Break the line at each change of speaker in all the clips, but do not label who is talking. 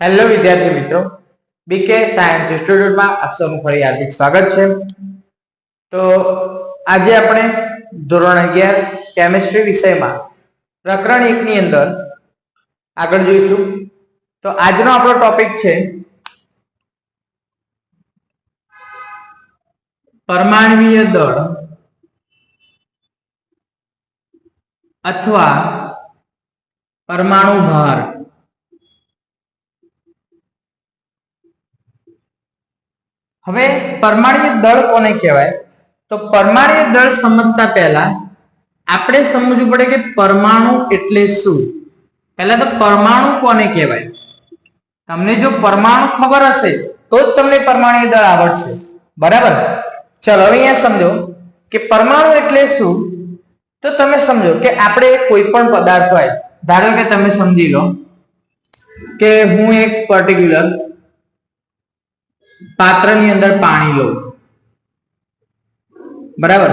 Hello વિદ્યાર્થી મિત્રો. બીકે science ઇન્સ્ટિટ્યૂટમાં આપ સૌનું ફરી હાર્દિક સ્વાગત છે. તો આજે આપણે ધોરણ અગિયાર કેમિસ્ટ્રી વિષયમાં પ્રકરણ એકની અંદર આગળ જોઈશું. તો આજનો આપણો ટોપિક છે પરમાણવીય દળ અથવા પરમાણુ ભાર. હવે પરમાણ્ય દળ કોને કહેવાય? તો પરમાણ્ય દળ સમજતા પહેલા આપણે સમજવું પડે કે પરમાણુ એટલે શું? પહેલા તો પરમાણુ કોને કહેવાય? તમને જો પરમાણુ ખબર હશે, તો જ તમને પરમાણ્ય દળ આવડશે. બરાબર? ચલો, હવે અહીંયા સમજો કે પરમાણુ એટલે શું? તો તમે સમજો કે આપણે કોઈ પણ પદાર્થ હોય, ધારો કે તમે સમજી લો કે હું એક પર્ટિક્યુલર પાત્રની અંદર પાણી લો. બરાબર?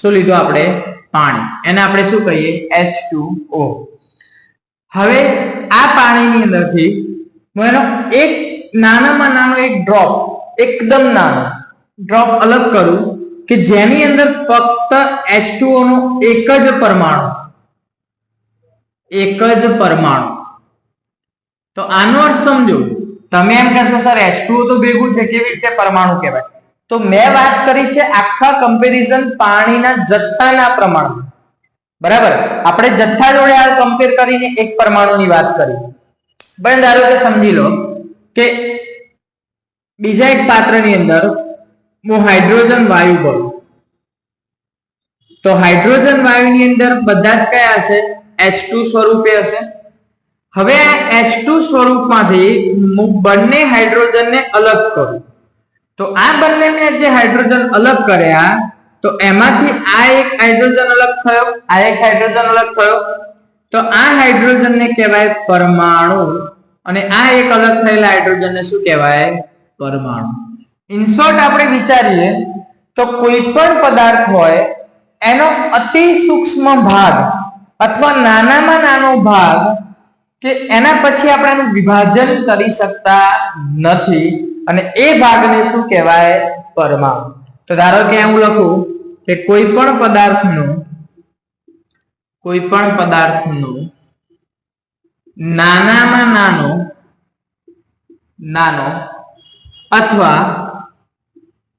શું લીધું આપણે? પાણી. એને આપણે શું કહીએ? H2O હવે આ પાણીની અંદરથી હું એનો એક નાનામાં નાનો એક ડ્રોપ એકદમ નાનો ડ્રોપ અલગ કરું કે જેની અંદર ફક્ત એચ નો એક જ પરમાણુ. એક જ પરમાણુ. તો આનો અર્થ સમજો. તમે એમ કહેશો, સર H2O તો ભેગું છે, કેવી રીતે પરમાણુ કહેવાય? તો મેં વાત કરી છે આખા કમ્પેરિઝન પાણીના જથ્થાના પ્રમાણ બરાબર? આપણે જથ્થા જોડે આ કમ્પેર કરીને એક પરમાણુની વાત કરી. પણ ધારો કે સમજી લો કે બીજા એક પાત્રની અંદર હું હાઇડ્રોજન વાયુ ભરું. તો હાઇડ્રોજન વાયુની અંદર બધા જ કયા હશે? H2 સ્વરૂપે હશે. હવે આ H2 સ્વરૂપમાંથી બંને હાઇડ્રોજનને અલગ કરું. તો આ બંનેને જે હાઇડ્રોજન અલગ કર્યા, તો એમાંથી આ એક હાઇડ્રોજન અલગ થયો, આ એક હાઇડ્રોજન અલગ થયો. તો આ હાઇડ્રોજનને કહેવાય પરમાણુ અને આ એક અલગ થયેલા હાઇડ્રોજનને શું કહેવાય? પરમાણુ. ઇન આપણે વિચારીએ, તો કોઈ પણ પદાર્થ હોય, એનો અતિ સૂક્ષ્મ ભાગ અથવા નાનામાં નાનો ભાગ કે એના પછી આપણે એનું વિભાજન કરી શકતા નથી. અને એ ભાગને શું કહેવાય? પરમાણુ. તો ધારો કે હું લખું કે કોઈ પણ પદાર્થનું, કોઈ પણ પદાર્થનું નાનામાં નાનો નાનો અથવા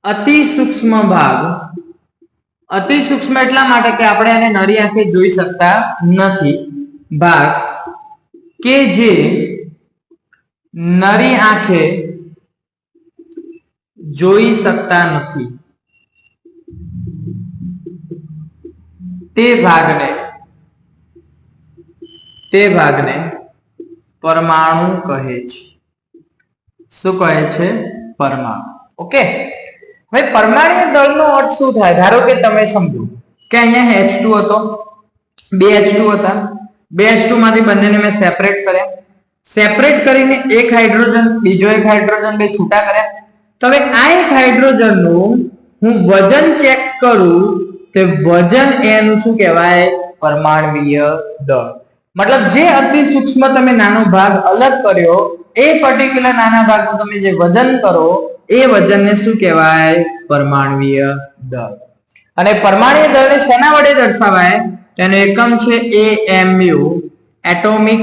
અતિ સૂક્ષ્મ ભાગ, અતિ સૂક્ષ્મ એટલા માટે કે આપણે એને નરી આંખે જોઈ શકતા નથી. ભાગ કે જે નરી આંખે જોઈ શકતા નથી તે ભાગને તે ભાગને પરમાણુ કહે છે શું કહે છે? પરમાણુ. ઓકે હવે પરમાણુ દળનો અર્થ શું થાય? ધારો કે તમે સમજો કે અહીંયા H2 હતો, બે H2 હતા. બે H2 માંથી બંનેને મેં સેપરેટ કર્યા. સેપરેટ કરીને એક હાઇડ્રોજન બીજો એક હાઇડ્રોજન બે છૂટા કર્યા. તો હવે આ એક હાઇડ્રોજનનું હું વજન ચેક કરું કે વજન એનું શું કહેવાય? પરમાણવીય દળ. મતલબ જે અતિ સૂક્ષ્મ તમે નાનો ભાગ અલગ કર્યો, એ પર્ટિક્યુલર નાના ભાગનું તમે જે વજન કરો, એ વજનને શું કહેવાય? પરમાણવીય દળ. અને પરમાણવીય દળને શેના વડે દર્શાવાય? તેનો એકમ છે એએમયુ એટોમિક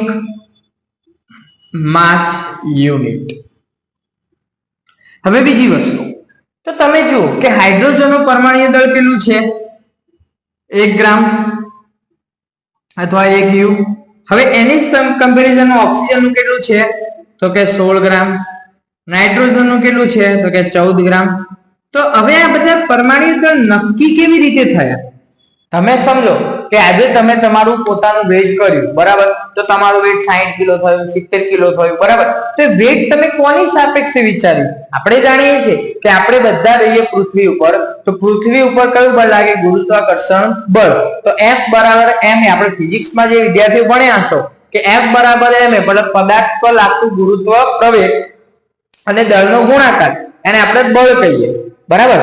માસ યુનિટ હવે બીજી વસ્તુ. તો તમે જુઓ કે હાઇડ્રોજનનું પરમાણ્વીય દળ કેટલું છે? એક ગ્રામ અથવા એક યુ. હવે એની કમ્પેરિઝન ઓક્સિજનનું કેટલું છે? તો કે સોળ ગ્રામ. નાઇટ્રોજનનું કેટલું છે? તો કે ચૌદ ગ્રામ. તો હવે આ બધા પરમાણ્વીય દળ નક્કી કેવી રીતે થયા? તમે સમજો. કે આજે તમે તમારું પોતાનું વેટ કર્યું, બરાબર? તો તમારું વેટ 60 કિલો થયું 70 કિલો થયું, બરાબર? તો વેટ તમે કોની સાપેક્ષે વિચાર્યું? આપણે જાણીએ છીએ કે આપણે બધા રહીએ પૃથ્વી ઉપર. તો પૃથ્વી ઉપર કયું બળ લાગે? ગુરુત્વાકર્ષણ બળ. તો એફ બરાબર એમ એ. આપણે ફિઝિક્સમાં જે વિદ્યાર્થીઓ ભણ્યા છો કે એફ બરાબર એમ એ. મતલબ પદાર્થ પર લાગતું ગુરુત્વ પ્રવેગ અને દળનો ગુણાકાર. એને આપણે બળ કહીએ. બરાબર?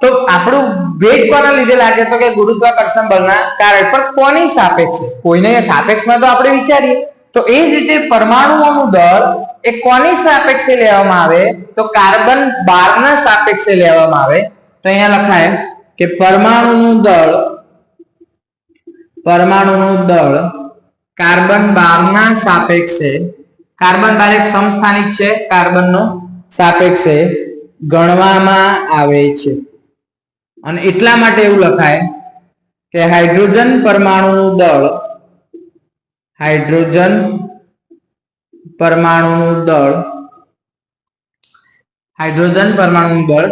તો આપણું વેટ કોના લીધે લાગે તો કે ગુરુત્વાકર્ષણ બળના કારણે? પણ કોની સાપેક્ષે? કોઈને સાપેક્ષમાં તો આપણે વિચારીએ. તો એ જ રીતે પરમાણુઓનું દળ એ કોની સાપેક્ષે લેવામાં આવે? તો કાર્બન બાર ના સાપેક્ષે લેવામાં આવે. તો અહીંયા લખાય કે પરમાણુનું દળ પરમાણુનું દળ કાર્બન બાર ના સાપેક્ષે, કાર્બન બાર એક સમસ્થાનિક છે, કાર્બનનો સાપેક્ષે ગણવામાં આવે છે. અને એટલા માટે એવું લખાય કે હાઇડ્રોજન પરમાણુનું દળ, હાઇડ્રોજન પરમાણુનું દળ, હાઇડ્રોજન પરમાણુનું દળ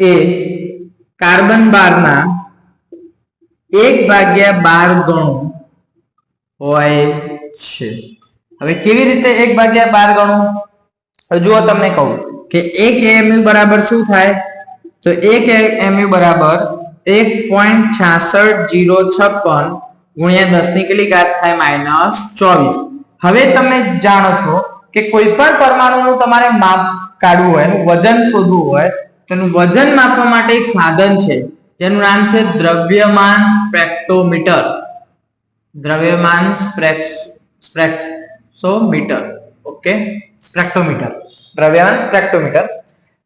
એ કાર્બન બારના એક ભાગ્યા બાર ગણું હોય છે. હવે કેવી રીતે એક ભાગ્યા બાર ગણું? જુઓ તમને કહું કે એક એમયુ બરાબર શું થાય? તો એક એમયુ બરાબર એક પોઈન્ટ છાસઠ જીરો છપ્પન ગુણ્યા દસની કેટલી ઘાત થાય? માઇનસ ચોવીસ. હવે તમે જાણો છો કે કોઈ પણ પરમાણુનું તમારે માપ કાઢવું હોય, એનું વજન શોધવું હોય તેનું વજન માપવા માટે એક સાધન છે. તેનું નામ છે દ્રવ્યમાન સ્પેક્ટ્રોમીટર. દ્રવ્યમાન સ્પ્રેક્સોમીટર ઓકે? સ્પેક્ટ્રોમીટર. દ્રવ્યમાન સ્પેક્ટ્રોમીટર.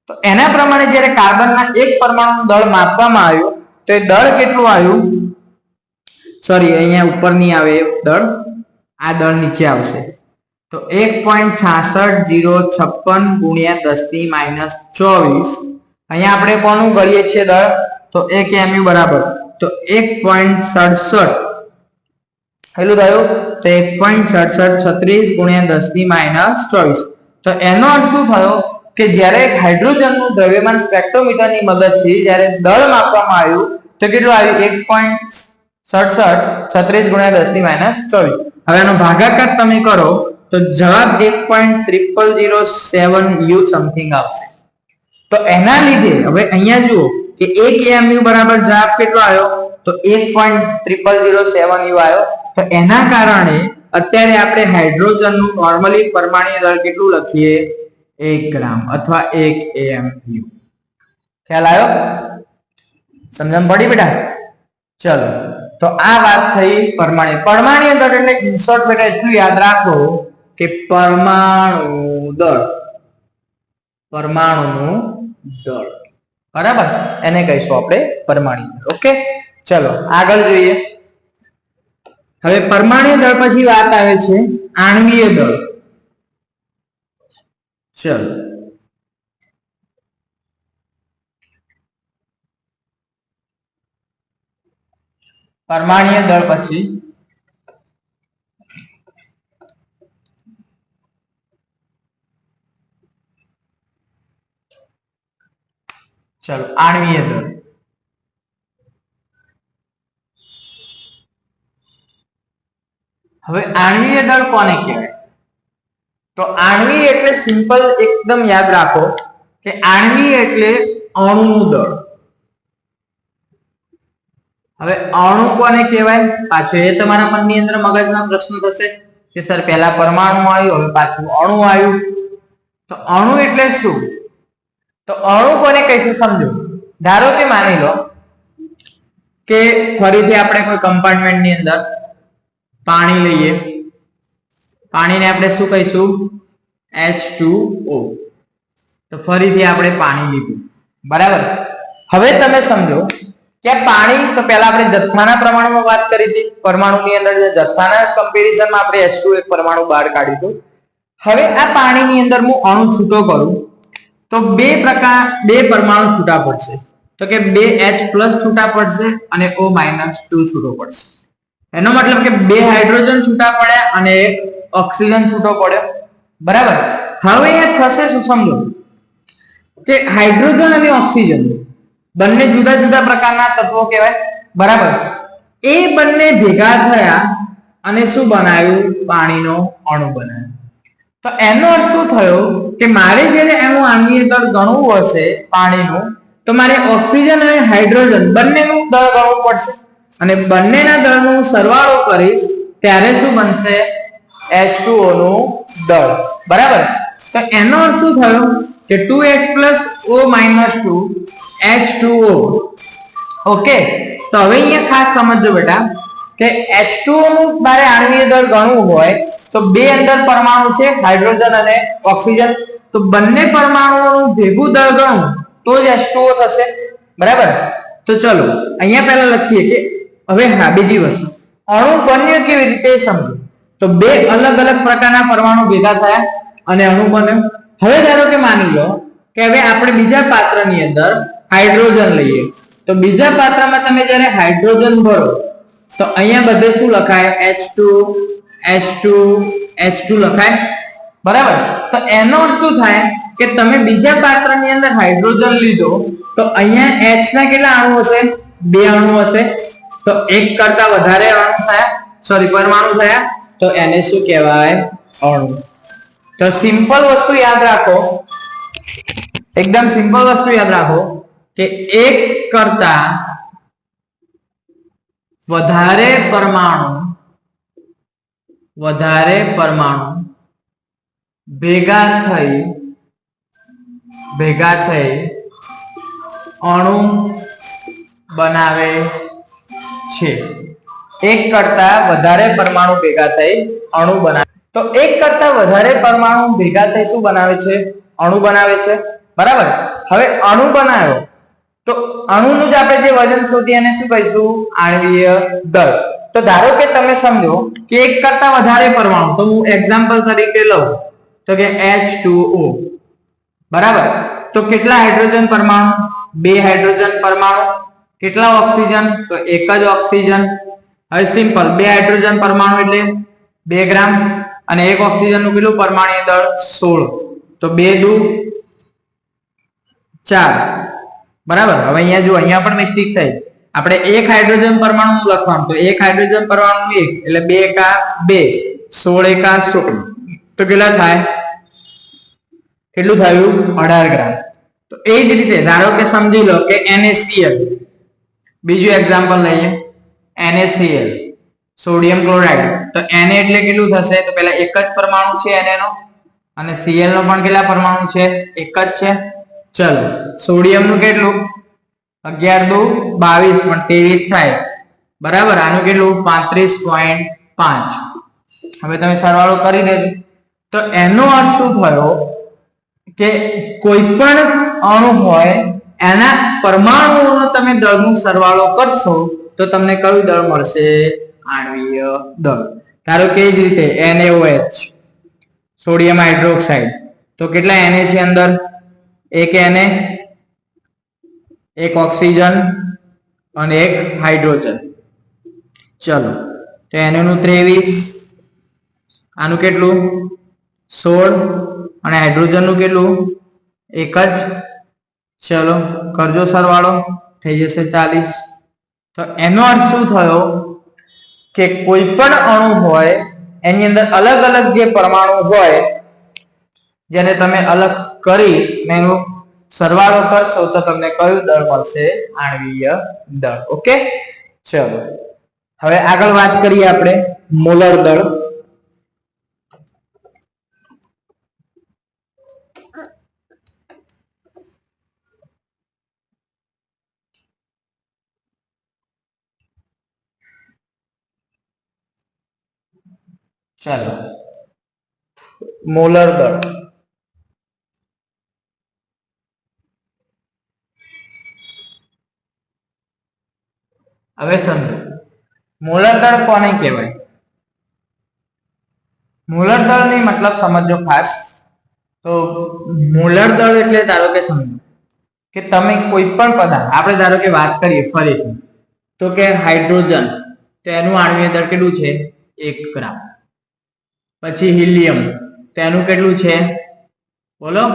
તો એના પ્રમાણે જ્યારે કાર્બનના એક પરમાણુનું દળ માપવામાં આવ્યું, તો એ દળ કેટલું આવ્યું? સોરી અહીંયા ઉપર નહીં આવે એ દળ. આ દળ નીચે આવશે. તો એક પોઈન્ટ છાસઠ જીરો છપ્પન ગુણ્યા દસની માઇનસ ચોવીસ. અહીંયા આપણે કોનું ગળીએ છીએ દળ? તો એક એમયુ બરાબર. તો એક પોઈન્ટ સડસઠ. પેલું થયું? તો એક પોઈન્ટ સડસઠ છત્રીસ ગુણ્યા દસની માઇનસ ચોવીસ. તો એનો અર્થ શું થયો? કે જ્યારે હાઇડ્રોજનનું દ્રવ્યમાન સ્પેક્ટ્રોમીટરની મદદથી જ્યારે દળ માપવામાં આવ્યું, તો કેટલું આવ્યું? એક પોઈન્ટ સડસઠ, છત્રીસ ગુણ્યા દસની માઇનસ ચોવીસ. હવે એનો ભાગાકાર તમે કરો, તો જવાબ એક point triple zero seven u something આવશે. તો એના લીધે, હવે અહીંયા જુઓ કે એક એમયુ બરાબર જવાબ કેટલો આવ્યો? તો એક point triple zero seven u આવ્યો. તો એના કારણે અત્યારે આપણે હાઇડ્રોજનનું નોર્મલી પરમાણીય દળ કેટલું લખીએ? એક ગ્રામ અથવા એક એમ ખ્યાલ આવ્યો? સમજણ પડી બેટા? ચલો, તો આ વાત થઈ પરમાણુ. પરમાણીય દળ એટલે ઇન્સર્ટ બેટા એટલું યાદ રાખો કે પરમાણુ દળ. પરમાણુનું દળ. બરાબર? એને કહીશું આપણે પરમાણુ ઓકે? ચલો, આગળ જોઈએ. હવે પરમાણીય દળ પછી વાત આવે છે આણવીય દળ. ચલો પરમાણ્વીય દળ પછી ચલો આણ્વીય દળ હવે આણ્વીય દળ કોને કહેવાય? તો આણવી એટલે સિમ્પલ એકદમ યાદ રાખો કે આણવી એટલે અણુનું દળ. હવે અણુ કોને કહેવાય? પાછું એ તમારા મનની અંદર મગજમાં પ્રશ્ન થશે કે સર, પહેલા પરમાણુ આવ્યું, હવે પાછું અણુ આવ્યું. તો અણુ એટલે શું? તો અણુ કોને કહીશું સમજો. ધારો કે માની લો કે ફરીથી આપણે કોઈ કમ્પાર્ટમેન્ટની અંદર પાણી લઈએ. પાણીને આપણે શું કહીશું? H2O તો ફરીથી આપણે પાણી લીધું. બરાબર? હવે તમે સમજો કે પાણી, તો પહેલા આપણે જથ્થાના પ્રમાણમાં વાત કરી હતી. પરમાણુની અંદર જથ્થાના કમ્પેરિઝનમાં આપણે H2 એક પરમાણુ બહાર કાઢ્યું હતું. હવે આ પાણીની અંદર હું અણુ છૂટો કરું, તો બે પ્રકાર, બે પરમાણુ છૂટા પડશે. તો કે બે એચ પ્લસ છૂટા પડશે અને ઓ માઇનસ ટુ છૂટો પડશે. એનો મતલબ કે બે હાઇડ્રોજન છૂટા પડ્યા અને એક ઓક્સિજન છૂટો પડ્યો. બરાબર? હવે એ થશે શું સમજો? કે હાઇડ્રોજન અને ઓક્સિજન બંને જુદા જુદા પ્રકારના તત્વો કહેવાય. બરાબર? એ બંને ભેગા થયા અને શું બનાવ્યું પાણીનો અણુ બનાવ્યો તો એનો અર્થ શું થયો? કે મારે જ્યારે એનું આણ્વીય દળ ગણવું હશે પાણીનું, તો મારે ઓક્સિજન અને હાઇડ્રોજન બંનેનું દળ ગણવું પડશે. અને બંનેના દળનું સરવાળો કરીશ, ત્યારે શું બનશે? H2O નું દળ બરાબર? તો એનો અર્થ શું થયો? કે 2H plus O minus 2 H2O okay તો હવે અહીંયા ખાસ સમજજો બેટા, કે H2O નું મારે આણ્વીય દળ ગણવું હોય, તો બે અંદર પરમાણુ છે, હાઇડ્રોજન અને ઓક્સિજન. તો બંને પરમાણુઓનું ભેગું દળ ગણું, તો જ H2O થશે. બરાબર? તો ચલો, અહીંયા પહેલા લખીએ કે, હવે હા, બીજી વસ્તુ. અણુ બન્યો કેવી રીતે સમજો? તો બે અલગ અલગ પ્રકારના પરમાણુ ભેગા થયા અને અણુ બન્યો. હવે ધારો કે માની લો કે હવે આપણે બીજા પાત્રની અંદર હાઇડ્રોજન લઈએ. તો બીજા પાત્રમાં તમે જ્યારે હાઇડ્રોજન ભરો, તો અહીંયા બધે શું લખાય? H2 H2 H2 લખાય? બરાબર? તો એનો અર્થ શું થાય? કે તમે બીજા પાત્રની અંદર હાઇડ્રોજન લીધો, તો અહીંયા H ના કેટલા અણુ હશે? બે અણુ હશે. તો એક કરતા વધારે અણુ થયા. સોરી પરમાણુ થયા. તો એને શું કહેવાય? અણુ. તો સિમ્પલ વસ્તુ યાદ રાખો. એકદમ સિમ્પલ વસ્તુ યાદ રાખો કે એક કરતા વધારે પરમાણુ વધારે પરમાણુ ભેગા થઈ ભેગા થઈ અણુ બનાવે છે. એક કરતા વધારે પરમાણુ ભેગા થઈ અણુ બનાવે તો એક કરતા વધારે પરમાણુ ભેગા થઈ શું બનાવે છે? અણુ બનાવે છે. બરાબર? હવે અણુ બનાવ્યો. તો અણુનું જ આપણે જે વજન શોધી એને શું કહીશું? આણવીય દળ. તો ધારો કે તમે સમજો કે એક કરતા વધારે પરમાણુ, તો હું એક્ઝામ્પલ તરીકે લઉં. તો કે H2O બરાબર? તો કેટલા હાઇડ્રોજન પરમાણુ? બે હાઇડ્રોજન પરમાણુ. કેટલા ઓક્સિજન તો એક જ ઓક્સિજન હવે સિમ્પલ બે હાઇડ્રોજન પરમાણુ એટલે બે ગ્રામ અને એક ઓક્સિજનનું કેટલું પરમાણુ દળ સોળ. તો બે દુ ચાર. બરાબર? હવે અહીંયા જો અહીંયા પણ મિસ્ટેક થઈ. આપણે એક હાઇડ્રોજન પરમાણુ લખવાનું તો એક હાઇડ્રોજન પરમાણુ એક, એટલે બે એકા બે. સોળ એકા સોળ તો કેટલા થાય? કેટલું થયું? અઢાર ગ્રામ તો એ જ રીતે ધારો કે સમજી લો કે એનએસીએલ બીજું એક્ઝામ્પલ લઈએ. NaCl સોડિયમ ક્લોરાઇડ તો Na એટલે કેટલું થશે? તો પહેલા એક જ પરમાણુ છે Na નો અને Cl નો પણ કેટલા પરમાણુ છે? એક જ છે. ચલો સોડિયમનું કેટલું? અગિયાર દુ બાવીસ, પણ ત્રેવીસ થાય. બરાબર? આનું કેટલું? પાંત્રીસ પોઈન્ટ પાંચ. હવે તમે સરવાળો કરી દેજો. તો એનો અર્થ શું થયો? કે કોઈ પણ અણુ હોય, એના પરમાણુઓનો તમે દળનું સરવાળો કરશો તો તમને કયું દળ મળશે? આણ્વીય દળ. ધારો કે જ રીતે NaOH સોડિયમ હાઇડ્રોક્સાઇડ તો કેટલા Na છે અંદર? એક Na એક ઓક્સિજન અને એક હાઇડ્રોજન ચલો, તો Na નું ત્રેવીસ. આનું કેટલું? સોળ. અને હાઇડ્રોજનનું કેટલું? એક જ. ચલો, કરજો સરવાળો. થઈ જશે ચાલીસ. તો એનો અર્થ શું થયો? કે કોઈ પણ અણુ હોય, એની અંદર અલગ અલગ જે પરમાણુ હોય, જેને તમે અલગ કરી, ને સરવાળો કરશો તો તમને કયું દળ મળશે? આણ્વીય દળ. ઓકે? ચલો. હવે આગળ વાત કરીએ આપણે મોલર દળ. ચાલો. મોલર દળ. હવે સમજો. મોલર દળ કોને કહેવાય? મોલર દળની મતલબ સમજો ખાસ. તો મોલર દળ એટલે ધારો કે સમજો કે તમે કોઈ પણ પદાર્થ, આપણે ધારો કે વાત કરીએ ફરીથી, તો કે હાઇડ્રોજન, તો એનું આણવીય દળ કેટલું છે? એક ગ્રામ. પછી હિલિયમ. તેનું કેટલું છે? બોલો.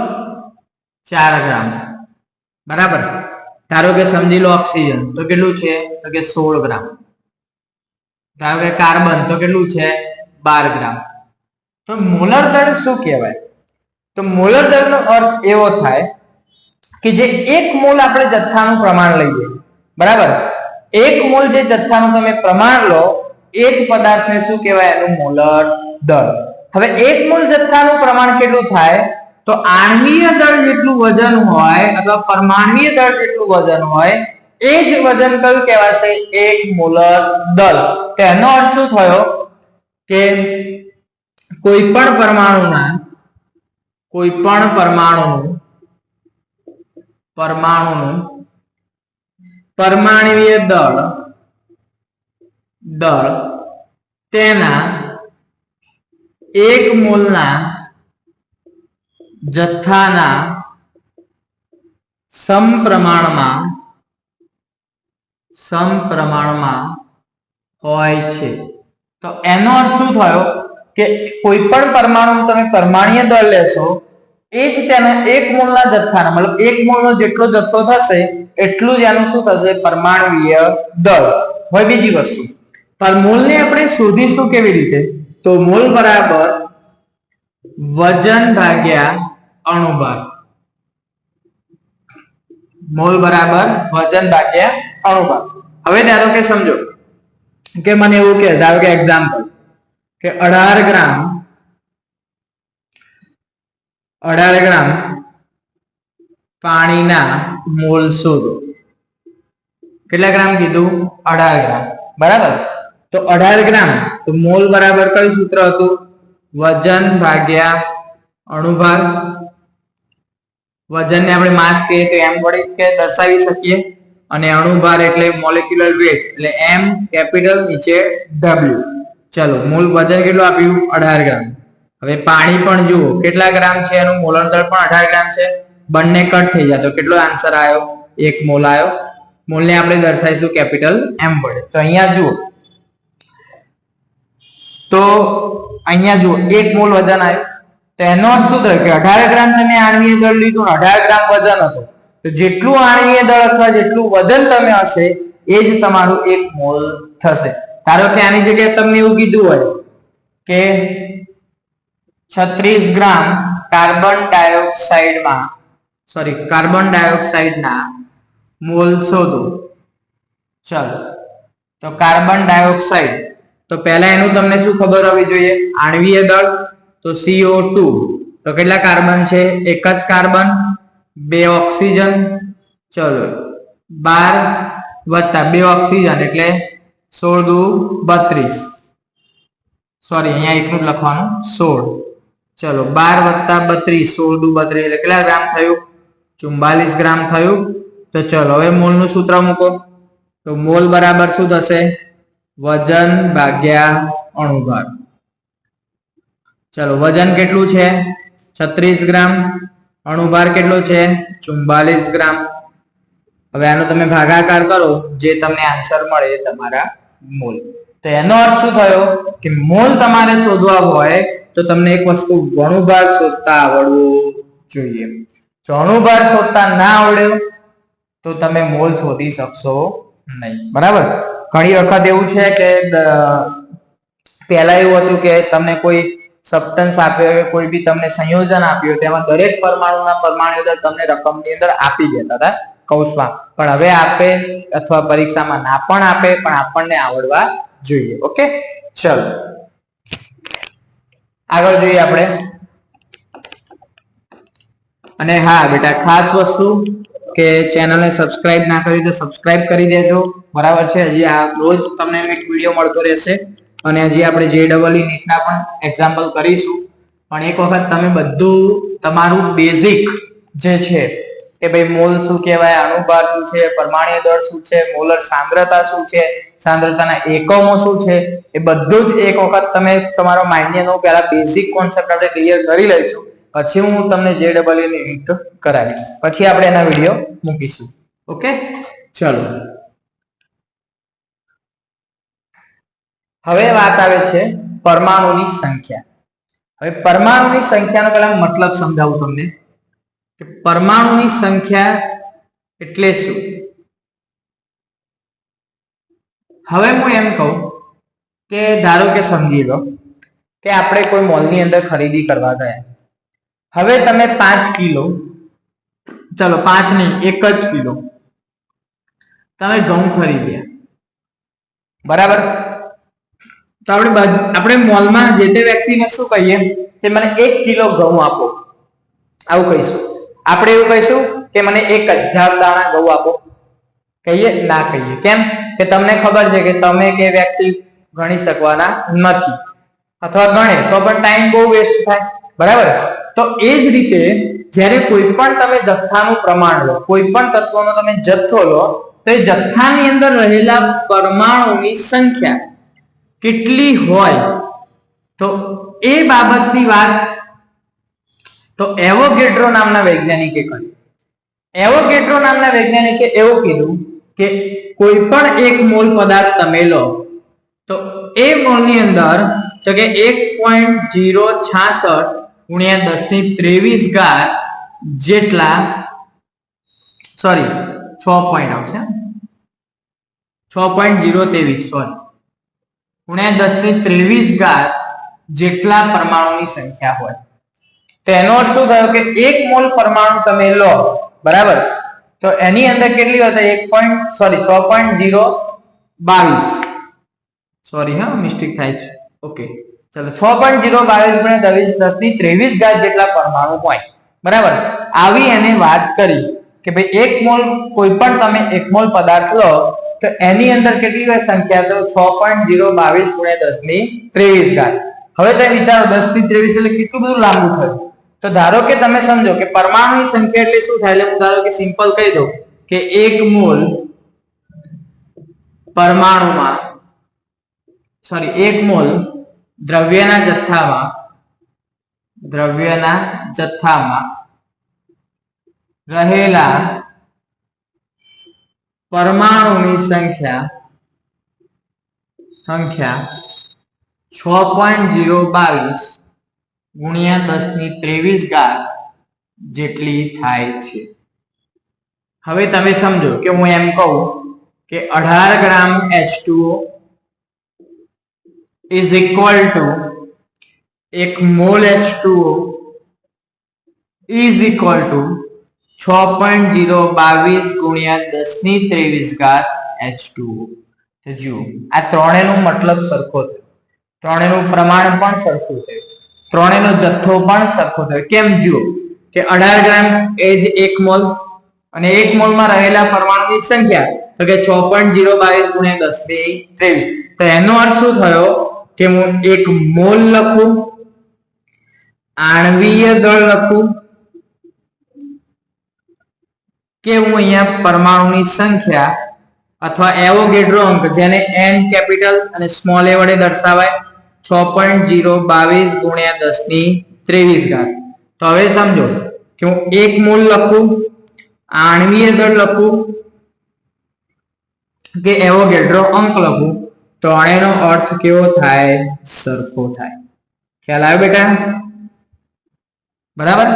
ચાર ગ્રામ. બરાબર. ધારો કે સમજી લો ઓક્સિજન, તો કેટલું છે? તો કે સોળ ગ્રામ. ધારો કે કાર્બન, તો કેટલું છે? બાર ગ્રામ. તો મોલર દળ શું કહેવાય? તો મોલર દળનો અર્થ એવો થાય કે જે એક મોલ આપણે જથ્થાનું પ્રમાણ લઈએ. બરાબર? એક મોલ જે જથ્થાનું તમે પ્રમાણ લો, એ જ પદાર્થને શું કહેવાય? એનું મોલર દળ. હવે એક મોલ જથ્થાનું પ્રમાણ કેટલું થાય? તો આણ્વીય દળ જેટલું વજન હોય અથવા પરમાણ્વીય દળ જેટલું વજન હોય, એ જ વજન કયું કહેવાશે? એક મોલર દળ. તો અર્થ શું થયો? કે કોઈ પણ પરમાણુના, કોઈ પણ પરમાણુનું પરમાણુનું પરમાણ્વીય દળ દળ તેના એક મોલના જથ્થાના સમપ્રમાણમાં સમપ્રમાણમાં હોય છે. તો એનો અર્થ શું થયો? કે કોઈ પણ પરમાણુ તમે પરમાણીય દળ લેશો, એ જ તેના એક મૂળના જથ્થાના, મતલબ એક મૂળનો જેટલો જથ્થો થશે, એટલું જ એનું શું થશે? પરમાણુય દળ. હોય બીજી વસ્તુ. પર મૂળને આપણે શોધીશું કેવી રીતે? તો મૂળ બરાબર વજન ભાગ્યા અણુભાર મૂળ બરાબર વજન ભાગ્યા અણુભાર હવે ધારો કે સમજો કે મને એવું કે, ધારો કે એક્ઝામ્પલ કે અઢાર ગ્રામ અઢાર ગ્રામ પાણીના મૂળ શોધો. કેટલા ગ્રામ કીધું? અઢાર ગ્રામ. બરાબર? તો અઢાર ગ્રામ. તો મોલ બરાબર કયું સૂત્ર હતું? વજન ભાગ્યા અણુભાર વજનને આપણે માસ કહીએ તો એમ વડે કે દર્શાવી શકીએ. અને અણુભાર એટલે મોલેક્યુલર વેટ એટલે એમ કેપિટલ નીચે ડબલ્યુ ચલો મૂળ વજન કેટલું આપ્યું? અઢાર ગ્રામ. હવે પાણી પણ જુઓ, કેટલા ગ્રામ છે એનું? મોલર દળ પણ અઢાર ગ્રામ છે. બંને કટ થઈ જાય તો કેટલો આન્સર આવ્યો એક મોલ આવ્યો મોલને આપણે દર્શાવીશું કેપિટલ એમ વડે. તો અહીંયા જુઓ તો અહીંયા જુઓ, એક મોલ વજન આવ્યું. તો એનો અર્થ શું થયો? કે અઢાર ગ્રામ તમે આણવીય દળ લીધું, અઢાર ગ્રામ વજન હતું. તો જેટલું આણવીય દળ અથવા જેટલું વજન તમે હશે, એ જ તમારું એક મોલ થશે. ધારો કે આની જગ્યાએ તમને એવું કીધું હોય કે છત્રીસ ગ્રામ કાર્બન ડાયોક્સાઇડમાં સોરી કાર્બન ડાયોક્સાઇડના મોલ શોધો. ચલો. તો કાર્બન ડાયોક્સાઇડ તો પહેલા એનું તમને શું ખબર હોવી જોઈએ? આણવીય દળ, તો સીઓ ટુ તો કેટલા કાર્બન છે? એક જ કાર્બન, બે ઓક્સિજન. ચલો, બાર વત્તા બે ઓક્સિજન એટલે સોળ દુ બત્રીસ. સોરી અહીંયા એકનું જ લખવાનું, સોળ. ચલો, બાર વત્તા બત્રીસ સોળ દુ બત્રીસ એટલે કેટલા ગ્રામ થયું? ચુમ્બાલીસ ગ્રામ થયું. તો ચલો, હવે મોલનું સૂત્ર મૂકો. તો મોલ બરાબર શું થશે? વજન ભાગ્યા અણુભાર. ચલો, વજન કેટલું છે? છત્રીસ ગ્રામ. અણુભાર કેટલો છે? ચુમ્બાલીસ ગ્રામ. હવે આનો તમે ભાગાકાર કરો, જે તમને આન્સર મળે તમારા મોલ. તો એનો અર્થ શું થયો? કે મોલ તમારે શોધવા હોય, તો તમને એક વસ્તુ ગણુભાર શોધતા આવડવું જોઈએ. જો અણુભાર શોધતા ના આવડ્યો તો તમે મોલ શોધી શકશો નહીં. બરાબર? ઘણી વખત એવું છે કે પહેલા એવું હતું કે તમને કોઈ સબસ્ટન્સ આપ્યો કે કોઈ બી તમને સંયોજન આપ્યું તેમાં દરેક પરમાણુના પરમાણુ દર તમને રકમની અંદર આપી દેતા હતા કૌશમાં પણ હવે આપે અથવા પરીક્ષામાં ના પણ આપે, પણ આપણને આવડવા જોઈએ. ઓકે? ચલો. આગળ જોઈએ આપણે. અને હા બેટા, ખાસ વસ્તુ કે ચેનલને સબસ્ક્રાઇબ ના કરી તો સબસ્ક્રાઇબ કરી દેજો. બરાબર છે? હજી આ રોજ તમને એક વીડિયો મળતો રહેશે. અને હજી આપણે જે ડબલ ઈ નીટના પણ એક્ઝામ્પલ કરીશું. પણ એક વખત તમે બધું તમારું બેઝિક જે છે, કે ભાઈ મોલ શું કહેવાય, અણુભાર શું છે, પરમાણીય દળ શું છે, મોલર સાંદ્રતા શું છે, સાંદ્રતાના એકમો શું છે, એ બધું જ એક વખત તમે તમારો માઇન્ડની પહેલા બેઝિક કોન્સેપ્ટ આપણે ક્લિયર કરી લઈશું. પછી હું તમને જે ડબલની નીટ કરાવીશ. પછી આપણે એના વીડિયો મૂકીશું. ઓકે? ચલો. હવે વાત આવે છે પરમાણુની સંખ્યા. હવે પરમાણુની સંખ્યાનો પહેલા મતલબ સમજાવું તમને. કે પરમાણુની સંખ્યા એટલે શું? હવે હું એમ કહું કે ધારો કે સમજી લો કે આપણે કોઈ મોલની અંદર ખરીદી કરવા ગયા. હવે તમે પાંચ કિલો, ચલો પાંચ નહીં, એક જ કિલો, તમે ઘઉં ખરીદ્યા. બરાબર? તો આપણે આપણે મોલમાં જે તે વ્યક્તિને શું કહીએ કે મને એક કિલો ઘઉં આપો. આવું કહીશું. આપણે એવું કહીશું કે મને એક હજાર દાણા ઘઉં આપો. કહીએ? ના કહીએ. કેમ? કે તમને ખબર છે કે તમે કે વ્યક્તિ ગણી શકવાના નથી. અથવા ગણે, તો પણ ટાઈમ બહુ વેસ્ટ થાય. બરાબર? તો એ જ રીતે જ્યારે કોઈ પણ તમે જથ્થાનું પ્રમાણ લો, કોઈ પણ તત્વનો તમે જથ્થો લો, તો એ જથ્થાની અંદર રહેલા પરમાણુની સંખ્યા કેટલી હોય? તો એ બાબતની વાત, તો એવોગેડ્રો નામના વૈજ્ઞાનિકે કરી. એવોગેડ્રો નામના વૈજ્ઞાનિકે એવું કીધું કે કોઈ પણ એક મૂળ પદાર્થ તમે લો, તો એ મૂળની અંદર તો કે એક પોઈન્ટ જીરો છાસઠ ગુણ્યા દસની ત્રેવીસ ઘાત જેટલા સોરી છ પોઈન્ટ આવશે. છ પોઈન્ટ જીરો ત્રેવીસ સોરી ગુણ્યા દસની ત્રેવીસ ઘાત જેટલા પરમાણુની સંખ્યા હોય. તો એનો અર્થ શું થયો કે એક મોલ પરમાણુ તમે લો, બરાબર? તો એની અંદર કેટલી હોય તો એક પોઈન્ટ સોરી છ પોઈન્ટ જીરો બાવીસ. સોરી હા મિસ્ટેક થાય છે. ઓકે ચલો, છ પોઈન્ટ જીરો બાવીસ ગુણ્યા દસ દસની ત્રેવીસ ઘાત જેટલા પરમાણુ હોય. બરાબર? આવી એને વાત કરી કે ભાઈ એક મોલ કોઈ પણ તમે એક મોલ પદાર્થ લો, તો એની અંદર કેટલી હોય સંખ્યા? તો છ પોઈન્ટ જીરો બાવીસ ગુણ્યા દસની ત્રેવીસ ઘાત. હવે તમે વિચારો, દસથી ત્રેવીસ એટલે કેટલું બધું લાંબુ થયું? તો ધારો કે તમે સમજો કે પરમાણુની સંખ્યા એટલે શું થાય? એટલે હું ધારો કે સિમ્પલ કહી દઉં કે એક મોલ પરમાણુમાં સોરી એક મોલ દ્રવ્યના જથ્થામાં દ્રવ્યના જથ્થામાં રહેલા પરમાણુની સંખ્યા સંખ્યા છ પોઈન્ટ જીરો બાવીસ ગુણ્યા દસની ત્રેવીસ ઘાત જેટલી થાય છે. હવે તમે સમજો કે હું એમ કહું કે અઢાર gram H is equal to એક mole H is equal to છ પોઈન્ટ જીરો બાવીસ ગુણ્યા દસની ત્રેવીસ ઘાત એચ ટુ તો જુઓ આ ત્રણેયનો મતલબ સરખો થયો ત્રણેયનું પ્રમાણ પણ સરખું થયું ત્રણેયનો જથ્થો પણ સરખો થયો કેમ જુઓ કે અઢાર ગ્રામ એ જ એક મોલ અને એક મોલમાં રહેલા પરમાણુની સંખ્યા, તો કે છ પોઈન્ટ જીરો બાવીસ ગુણ્યા દસની ત્રેવીસ તો એનો અર્થ શું થયો? કે હું એક મોલ લખું, આણવીય દળ લખું, કે હું અહીંયા પરમાણુની સંખ્યા અથવા એવોગેડ્રો અંક જેને એન કેપિટલ અને સ્મોલ એ વડે દર્શાવાય, છ પોઈન્ટ જીરો બાવીસ ગુણ્યા દસની ત્રેવીસ ઘાત. તો હવે સમજો કે હું એક મૂળ લખું, આણવીય દળ લખું, કે એવોગેડ્રો અંક લખું. તો એનો અર્થ કેવો થાય? સરખો થાય. ખ્યાલ આવ્યો બેટા? બરાબર?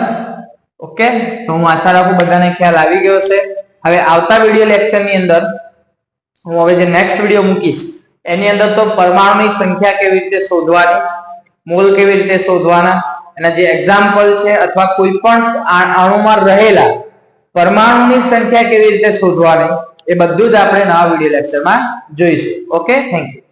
ઓકે? તો હું આશા રાખું બધાને ખ્યાલ આવી ગયો છે હવે આવતા વીડિયો લેક્ચરની અંદર હું હવે જે નેક્સ્ટ વીડિયો મૂકીશ, એની અંદર તો પરમાણુની સંખ્યા કેવી રીતે શોધવાની, મોલ કેવી રીતે શોધવાના એના જે એક્ઝામ્પલ છે અથવા કોઈ પણ અણુમાં રહેલા પરમાણુની સંખ્યા કેવી રીતે શોધવાની એ બધું જ આપણે નવા વીડિયો લેક્ચરમાં જોઈશું. Okay thank you